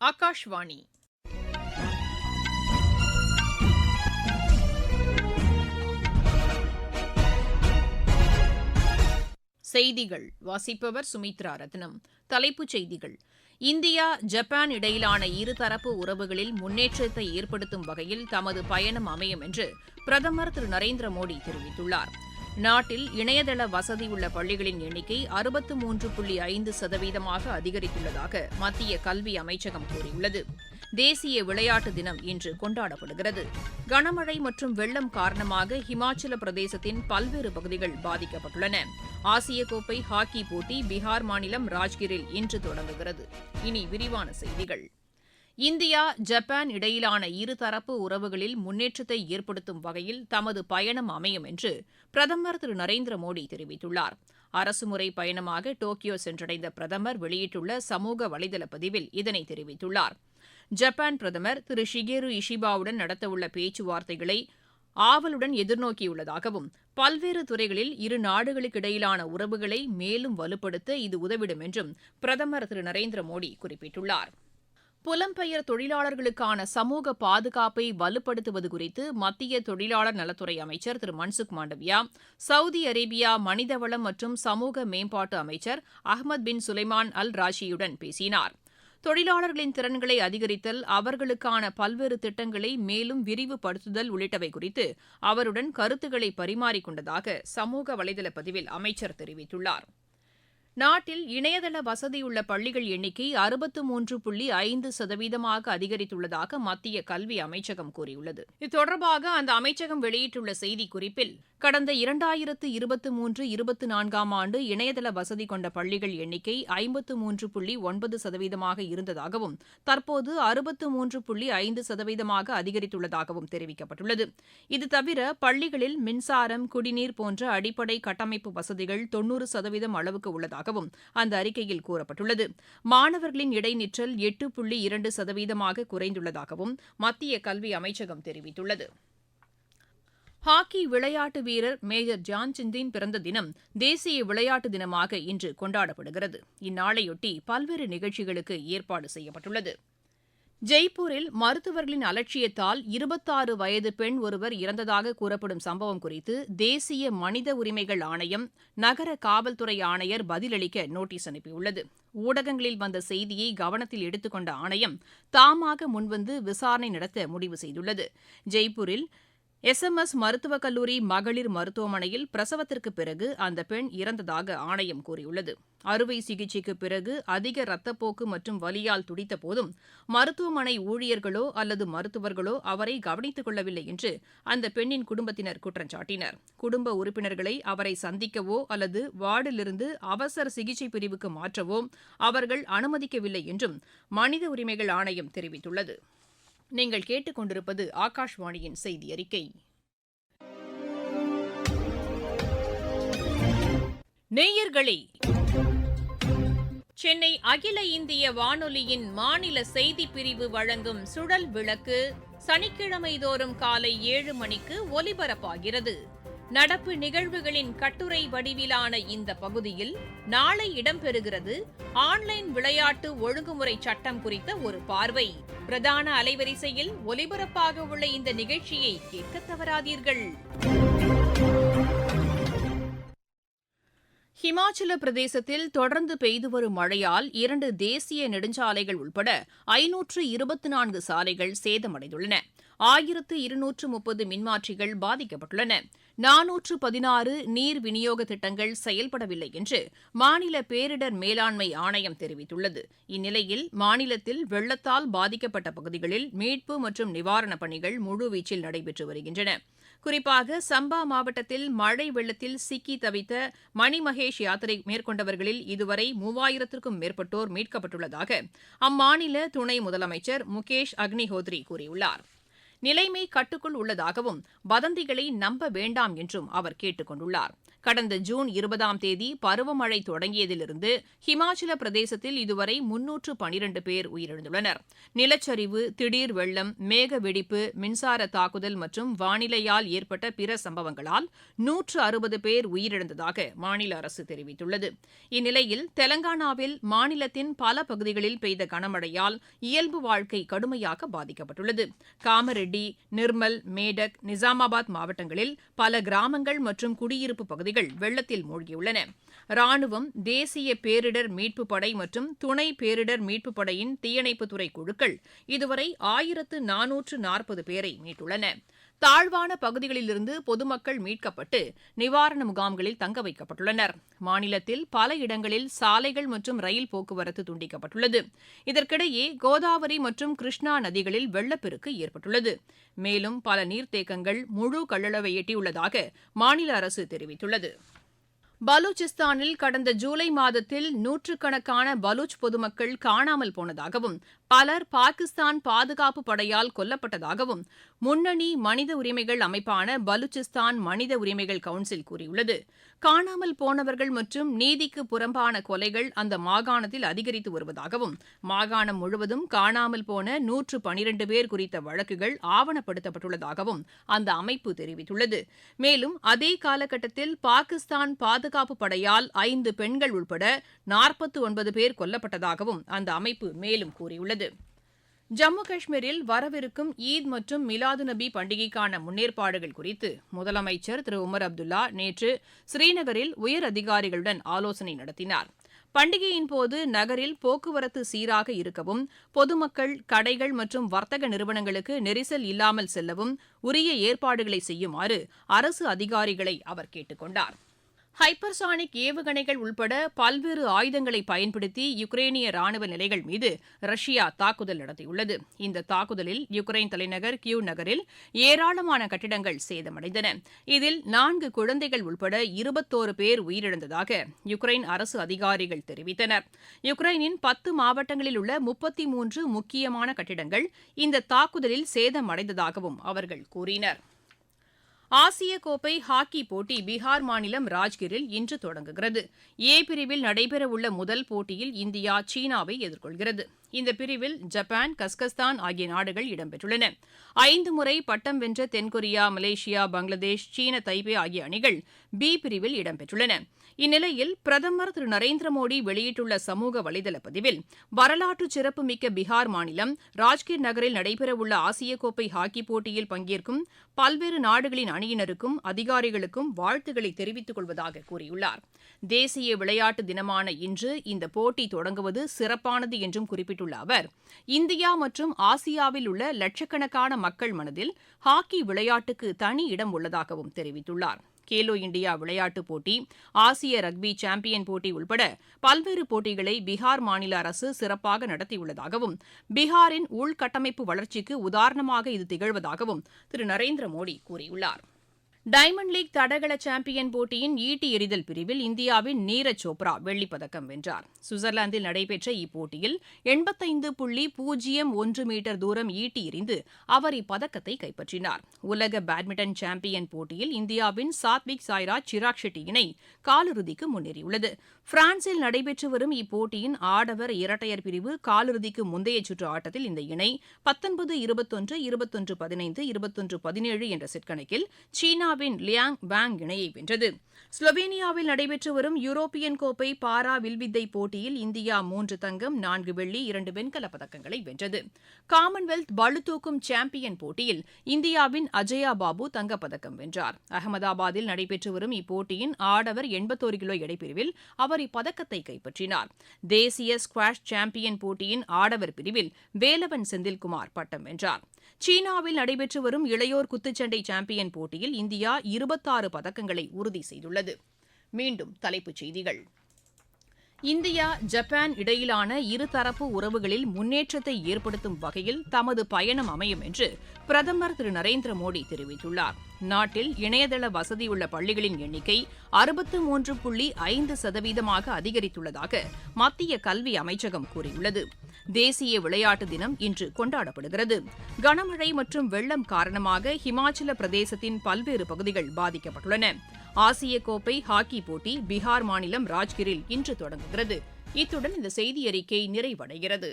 ஆகாஷ்வாணி. செய்திகள். வாசிப்பவர் சுமித்ரா ரத்னம். தலைப்புச் செய்திகள். இந்தியா ஜப்பான் இடையிலான இருதரப்பு உறவுகளில் முன்னேற்றத்தை ஏற்படுத்தும் வகையில் தமது பயணம் அமையும் என்று பிரதமர் திரு நரேந்திர மோடி தெரிவித்துள்ளார். நாட்டில் இணையதள வசதி உள்ள பள்ளிகளின் எண்ணிக்கை அறுபத்து மூன்று புள்ளி ஐந்து சதவீதமாக அதிகரித்துள்ளதாக மத்திய கல்வி அமைச்சகம் கூறியுள்ளது. தேசிய விளையாட்டு தினம் இன்று கொண்டாடப்படுகிறது. கனமழை மற்றும் வெள்ளம் காரணமாக ஹிமாச்சல பிரதேசத்தின் பல்வேறு பகுதிகள் பாதிக்கப்பட்டுள்ளன. ஆசிய கோப்பை ஹாக்கி போட்டி பீகார் மாநிலம் ராஜ்கிரில் இன்று தொடங்குகிறது. இனி விரிவான செய்திகள். இந்தியா ஜப்பான் இடையிலான இருதரப்பு உறவுகளில் முன்னேற்றத்தை ஏற்படுத்தும் வகையில் தமது பயணம் அமையும் என்று பிரதமர் திரு நரேந்திர மோடி தெரிவித்துள்ளார். அரசுமுறை பயணமாக டோக்கியோ சென்றடைந்த பிரதமர் வெளியிட்டுள்ள சமூக வலைதள பதிவில் இதனை தெரிவித்துள்ளார். ஜப்பான் பிரதமர் திரு ஷிகேரு இஷிபாவுடன் நடத்தவுள்ள பேச்சுவார்த்தைகளை ஆவலுடன் எதிர்நோக்கியுள்ளதாகவும் பல்வேறு துறைகளில் இரு நாடுகளுக்கிடையிலான உறவுகளை மேலும் வலுப்படுத்த இது உதவிடும் என்றும் பிரதமர் திரு நரேந்திர மோடி குறிப்பிட்டுள்ளார். புலம்பெயர் தொழிலாளர்களுக்கான சமூக பாதுகாப்பை வலுப்படுத்துவது குறித்து மத்திய தொழிலாளர் நலத்துறை அமைச்சர் திரு மன்சுக் மாண்டவியா சவுதி அரேபியா மனிதவளம் மற்றும் சமூக மேம்பாட்டு அமைச்சர் அஹ்மத் பின் சுலைமான் அல் ராஷியுடன் பேசினார். தொழிலாளர்களின் திறன்களை அதிகரித்தல் அவர்களுக்கான பல்வேறு திட்டங்களை மேலும் விரிவுபடுத்துதல் உள்ளிட்டவை குறித்து அவருடன் கருத்துக்களை பரிமாறிக்கொண்டதாக சமூக வலைதள பதிவில் அமைச்சர் தெரிவித்துள்ளார். நாட்டில் இணையதள வசதியுள்ள பள்ளிகள் எண்ணிக்கை அறுபத்து மூன்று புள்ளி ஐந்து சதவீதமாக அதிகரித்துள்ளதாக மத்திய கல்வி அமைச்சகம் கூறியுள்ளது. இது தொடர்பாக அந்த அமைச்சகம் வெளியிட்டுள்ள செய்திக்குறிப்பில் கடந்த இரண்டாயிரத்து இருபத்தி மூன்று இருபத்தி நான்காம் ஆண்டு இணையதள வசதி கொண்ட பள்ளிகள் எண்ணிக்கை ஐம்பத்து மூன்று புள்ளி ஒன்பது சதவீதமாக இருந்ததாகவும் தற்போது அறுபத்து மூன்று புள்ளி ஐந்து சதவீதமாக அதிகரித்துள்ளதாகவும் தெரிவிக்கப்பட்டுள்ளது. இது தவிர பள்ளிகளில் மின்சாரம் குடிநீர் போன்ற அடிப்படை கட்டமைப்பு வசதிகள் தொன்னூறு சதவீதம் அளவுக்கு உள்ளதாக இருப்பதாகவும் அந்த அறிக்கையில் கூறப்பட்டுள்ளது. மாணவர்களின் இடைநிற்றல் எட்டு புள்ளி இரண்டு சதவீதமாக குறைந்துள்ளதாகவும் மத்திய கல்வி அமைச்சகம் தெரிவித்துள்ளது. ஹாக்கி விளையாட்டு வீரர் மேஜர் ஜான்சிந்தின் பிறந்த தினம் தேசிய விளையாட்டு தினமாக இன்று கொண்டாடப்படுகிறது. இந்நாளையொட்டி பல்வேறு நிகழ்ச்சிகளுக்கு ஏற்பாடு செய்யப்பட்டுள்ளது. ஜெய்ப்பூரில் மருத்துவர்களின் அலட்சியத்தால் இருபத்தாறு வயது பெண் ஒருவர் இறந்ததாக கூறப்படும் சம்பவம் குறித்து தேசிய மனித உரிமைகள் ஆணையம் நகர காவல்துறை ஆணையர் பதிலளிக்க நோட்டீஸ் அனுப்பியுள்ளது. ஊடகங்களில் வந்த செய்தியை கவனத்தில் எடுத்துக்கொண்ட ஆணையம் தாமாக முன்வந்து விசாரணை நடத்த முடிவு செய்துள்ளது. ஜெய்ப்பூரில் எஸ் எம் எஸ் மருத்துவக் கல்லூரி மகளிர் மருத்துவமனையில் பிரசவத்திற்கு பிறகு அந்த பெண் இறந்ததாக ஆணையம் கூறியுள்ளது. அறுவை சிகிச்சைக்கு பிறகு அதிக ரத்தப்போக்கு மற்றும் வலியால் துடித்த போதும் மருத்துவமனை ஊழியர்களோ அல்லது மருத்துவர்களோ அவரை கவனித்துக் கொள்ளவில்லை என்று அந்த பெண்ணின் குடும்பத்தினர் குற்றம் சாட்டினர். குடும்ப உறுப்பினர்களை அவரை சந்திக்கவோ அல்லது வார்டிலிருந்து அவசர சிகிச்சை பிரிவுக்கு மாற்றவோ அவர்கள் அனுமதிக்கவில்லை என்றும் மனித உரிமைகள் ஆணையம் தெரிவித்துள்ளது. நீங்கள் கேட்டுக்கொண்டிருப்பது ஆகாஷ்வாணியின் செய்தி அறிக்கை நேயர்களே சென்னை அகில இந்திய வானொலியின் மாநில செய்திப் பிரிவு வழங்கும் சுழல் விளக்கு சனிக்கிழமை தோறும் காலை ஏழு மணிக்கு ஒலிபரப்பாகிறது. நடப்பு நிகழ்வுகளின் கட்டுரை வடிவிலான இந்த பகுதியில் நாளை இடம்பெறுகிறது ஆன்லைன் விளையாட்டு ஒழுங்குமுறை சட்டம் குறித்த ஒரு பார்வை. பிரதான அலைவரிசையில் ஒலிபரப்பாக உள்ள இந்த நிகழ்ச்சியை கேட்க தவறாதீர்கள். ஹிமாச்சல பிரதேசத்தில் தொடர்ந்து பெய்து வரும் மழையால் இரண்டு தேசிய நெடுஞ்சாலைகள் உட்பட ஐநூற்று இருபத்தி நான்கு சாலைகள் சேதமடைந்துள்ளன. ஆயிரத்து இருநூற்று முப்பது மின்மாற்றிகள் பாதிக்கப்பட்டுள்ளன. நானூற்று பதினாறு நீர் விநியோக திட்டங்கள் செயல்படவில்லை என்று மாநில பேரிடர் மேலாண்மை ஆணையம் தெரிவித்துள்ளது. இந்நிலையில் மாநிலத்தில் வெள்ளத்தால் பாதிக்கப்பட்ட பகுதிகளில் மீட்பு மற்றும் நிவாரணப் பணிகள் முழுவீச்சில் நடைபெற்று வருகின்றன. குறிப்பாக சம்பா மாவட்டத்தில் மழை வெள்ளத்தில் சிக்கி தவித்த மணிமகேஷ் யாத்திரை மேற்கொண்டவர்களில் இதுவரை மூவாயிரத்திற்கும் மேற்பட்டோர் மீட்கப்பட்டுள்ளதாக அம்மாநில துணை முதலமைச்சர் முகேஷ் அக்னிஹோத்ரி கூறியுள்ளார். நிலைமை கட்டுக்குள் உள்ளதாகவும் வதந்திகளை நம்ப வேண்டாம் என்றும் அவர் கேட்டுக் கொண்டுள்ளார். கடந்த ஜூன் இருபதாம் தேதி பருவமழை தொடங்கியதிலிருந்து ஹிமாச்சல பிரதேசத்தில் இதுவரை முன்னூற்று பனிரண்டு பேர் உயிரிழந்துள்ளனர். நிலச்சரிவு திடீர் வெள்ளம் மேக வெடிப்பு மின்சார தாக்குதல் மற்றும் வானிலையால் ஏற்பட்ட பிற சம்பவங்களால் நூற்று அறுபது பேர் உயிரிழந்ததாக மாநில அரசு தெரிவித்துள்ளது. இந்நிலையில் தெலங்கானாவில் மாநிலத்தின் பல பகுதிகளில் பெய்த கனமழையால் இயல்பு வாழ்க்கை கடுமையாக பாதிக்கப்பட்டுள்ளது. காமரெட்டி நிர்மல் மேடக் நிசாமாபாத் மாவட்டங்களில் பல கிராமங்கள் மற்றும் குடியிருப்பு பகுதிகள் வெள்ளத்தில் மூழ்கியுள்ளன. ராணுவம் தேசிய பேரிடர் மீட்பு படை மற்றும் துணை பேரிடர் மீட்பு படையின் தீயணைப்புத்துறை குழுக்கள் இதுவரை ஆயிரத்து நானூற்று நாற்பது பேரை மீட்டுள்ளன. தாழ்வான பகுதிகளிலிருந்து பொதுமக்கள் மீட்கப்பட்டு நிவாரண முகாம்களில் தங்க வைக்கப்பட்டுள்ளனர். மாநிலத்தில் பல இடங்களில் சாலைகள் மற்றும் ரயில் போக்குவரத்து துண்டிக்கப்பட்டுள்ளது. இதற்கிடையே கோதாவரி மற்றும் கிருஷ்ணா நதிகளில் வெள்ளப்பெருக்கு ஏற்பட்டுள்ளது. மேலும் பல நீர்த்தேக்கங்கள் முழு கொள்ளளவை எட்டியுள்ளதாக மாநில அரசு தெரிவித்துள்ளது. பலூச்சிஸ்தானில் கடந்த ஜூலை மாதத்தில் நூற்றுக்கணக்கான பலூச் பொதுமக்கள் காணாமல் போனதாகவும் பலர் பாகிஸ்தான் பாதுகாப்பு படையால் கொல்லப்பட்டதாகவும் முன்னணி மனித உரிமைகள் அமைப்பான பலுச்சிஸ்தான் மனித உரிமைகள் கவுன்சில் கூறியுள்ளது. காணாமல் போனவர்கள் மற்றும் நீதிக்கு புறம்பான கொலைகள் அந்த மாகாணத்தில் அதிகரித்து வருவதாகவும் மாகாணம் முழுவதும் காணாமல் போன நூற்று பனிரண்டு பேர் குறித்த வழக்குகள் ஆவணப்படுத்தப்பட்டுள்ளதாகவும் அந்த அமைப்பு தெரிவித்துள்ளது. மேலும் அதே காலகட்டத்தில் பாகிஸ்தான் பாதுகாப்பு படையால் ஐந்து பெண்கள் உட்பட நாற்பத்தி ஒன்பது பேர் கொல்லப்பட்டதாகவும் அந்த அமைப்பு மேலும் கூறியுள்ளது. ஜம்மு காஷ்மீரில் வரவிருக்கும் ஈத் மற்றும் மிலாது நபி பண்டிகைக்கான முன்னேற்பாடுகள் குறித்து முதலமைச்சர் திரு உமர் அப்துல்லா நேற்று ஸ்ரீநகரில் உயர் அதிகாரிகளுடன் ஆலோசனை நடத்தினார். பண்டிகையின் போது நகரில் போக்குவரத்து சீராக இருக்கவும் பொதுமக்கள் கடைகள் மற்றும் வர்த்தக நிறுவனங்களுக்கு நெரிசல் இல்லாமல் செல்லவும் உரிய ஏற்பாடுகளை செய்யுமாறு அரசு அதிகாரிகளை அவர் கேட்டுக் கொண்டாா் ஹைப்பர்சானிக் ஏவுகணைகள் உள்பட பல்வேறு ஆயுதங்களை பயன்படுத்தி யுக்ரேனிய ராணுவ நிலைகள் மீது ரஷ்யா தாக்குதல் நடத்தியுள்ளது. இந்த தாக்குதலில் யுக்ரைன் தலைநகர் கியூ நகரில் ஏராளமான கட்டிடங்கள் சேதமடைந்தன. இதில் நான்கு குழந்தைகள் உள்பட இருபத்தோரு பேர் உயிரிழந்ததாக யுக்ரைன் அரசு அதிகாரிகள் தெரிவித்தனர். யுக்ரைனின் பத்து மாவட்டங்களில் உள்ள முப்பத்தி மூன்று முக்கியமான கட்டிடங்கள் இந்த தாக்குதலில் சேதமடைந்ததாகவும் அவர்கள் கூறினர். ஆசிய கோப்பை ஹாக்கி போட்டி பீகார் மாநிலம் ராஜ்கிரில் இன்று தொடங்குகிறது. ஏ பிரிவில் நடைபெறவுள்ள முதல் போட்டியில் இந்தியா சீனாவை எதிர்கொள்கிறது. இந்த பிரிவில் ஜப்பான் கஸ்கஸ்தான் ஆகிய நாடுகள் இடம்பெற்றுள்ளன. ஐந்து முறை பட்டம் வென்ற தென்கொரியா மலேசியா பங்களாதேஷ் சீன தைபே ஆகிய அணிகள் பி பிரிவில் இடம்பெற்றுள்ளன. இந்நிலையில் பிரதமர் திரு நரேந்திர மோடி வெளியிட்டுள்ள சமூக வலைதள பதிவில் வரலாற்று சிறப்புமிக்க பீகார் மாநிலம் ராஜ்கிர் நகரில் நடைபெறவுள்ள ஆசிய கோப்பை ஹாக்கி போட்டியில் பங்கேற்கும் பல்வேறு நாடுகளின் அணியினருக்கும் அதிகாரிகளுக்கும் வாழ்த்துக்களை தெரிவித்துக் கொள்வதாக கூறியுள்ளார். தேசிய விளையாட்டு தினமான இன்று இந்த போட்டி தொடங்குவது சிறப்பானது என்றும் குறிப்பிட்டுள்ள அவர் இந்தியா மற்றும் ஆசியாவில் உள்ள லட்சக்கணக்கான மக்கள் மனதில் ஹாக்கி விளையாட்டுக்கு தனி இடம் உள்ளதாகவும் தெரிவித்துள்ளார். கேலோ இந்தியா விளையாட்டுப் போட்டி ஆசிய ரக்பி சாம்பியன் போட்டி உள்பட பல்வேறு போட்டிகளை பீகார் மாநில அரசு சிறப்பாக நடத்தியுள்ளதாகவும் பீகாரின் உள்கட்டமைப்பு வளர்ச்சிக்கு உதாரணமாக இது திகழ்வதாகவும் திரு. நரேந்திர மோடி கூறியுள்ளார். டைமண்ட் லீக் தடகள சாம்பியன் போட்டியின் ஈட்டி எறிதல் பிரிவில் இந்தியாவின் நீரஜ் சோப்ரா வெள்ளிப்பதக்கம் வென்றார். சுவிட்சர்லாந்தில் நடைபெற்ற இப்போட்டியில் எண்பத்தைந்து புள்ளி பூஜ்ஜியம் ஒன்று மீட்டர் தூரம் ஈட்டி எறிந்து அவர் இப்பதக்கத்தை கைப்பற்றினார். உலக பேட்மிண்டன் சாம்பியன் போட்டியில் இந்தியாவின் சாத்விக் சாய்ராஜ் சிராக் ஷெட்டி இணை காலிறுதிக்கு முன்னேறியுள்ளது. பிரான்சில் நடைபெற்று வரும் இப்போட்டியின் ஆடவர் இரட்டையர் பிரிவு காலிறுதிக்கு முந்தைய சுற்று ஆட்டத்தில் இந்த இணை பத்தொன்பது இருபத்தொன்று இருபத்தொன்று பதினைந்து இருபத்தொன்று பதினேழு என்ற செட் கணக்கில் சீனா சீனாவின் லியாங் வாங் இணையை வென்றது. ஸ்லோவேனியாவில் நடைபெற்று வரும் யூரோப்பியன் கோப்பை பாரா வில்வித்தை போட்டியில் இந்தியா மூன்று தங்கம் நான்கு வெள்ளி இரண்டு வெண்கலப் பதக்கங்களை வென்றது. காமன்வெல்த் பளுதூக்கும் சாம்பியன் போட்டியில் இந்தியாவின் அஜயா பாபு தங்கப்பதக்கம் வென்றார். அகமதாபாத்தில் நடைபெற்று வரும் இப்போட்டியின் ஆடவர் எண்பத்தோரு கிலோ எடைப்பிரிவில் அவர் இப்பதக்கத்தை கைப்பற்றினார். தேசிய ஸ்குவாஷ் சாம்பியன் போட்டியின் ஆடவர் பிரிவில் வேலவன் செந்தில்குமார் பட்டம் வென்றார். சீனாவில் நடைபெற்று வரும் இளையோர் குத்துச்சண்டை சாம்பியன் போட்டியில் இந்தியா இருபத்தாறு பதக்கங்களை உறுதி செய்துள்ளது. மீண்டும் தலைப்புச் செய்திகள். இந்தியா ஜப்பான் இடையிலான இருதரப்பு உறவுகளில் முன்னேற்றத்தை ஏற்படுத்தும் வகையில் தமது பயணம் அமையும் என்று பிரதமர் திரு. நரேந்திர மோடி தெரிவித்துள்ளார். நாட்டில் இணையதள வசதியுள்ள பள்ளிகளின் எண்ணிக்கை அறுபத்து மூன்று புள்ளி ஐந்து சதவீதமாக அதிகரித்துள்ளதாக மத்திய கல்வி அமைச்சகம் கூறியுள்ளது. தேசிய விளையாட்டு தினம் இன்று கொண்டாடப்படுகிறது. கனமழை மற்றும் வெள்ளம் காரணமாக ஹிமாச்சல பிரதேசத்தின் பல்வேறு பகுதிகள் பாதிக்கப்பட்டுள்ளன. ஆசிய கோப்பை ஹாக்கி போட்டி பீகார் மாநிலம் ராஜ்கிரில் இன்று தொடங்குகிறது. இத்துடன் இந்த செய்தி அறிக்கை நிறைவடைகிறது.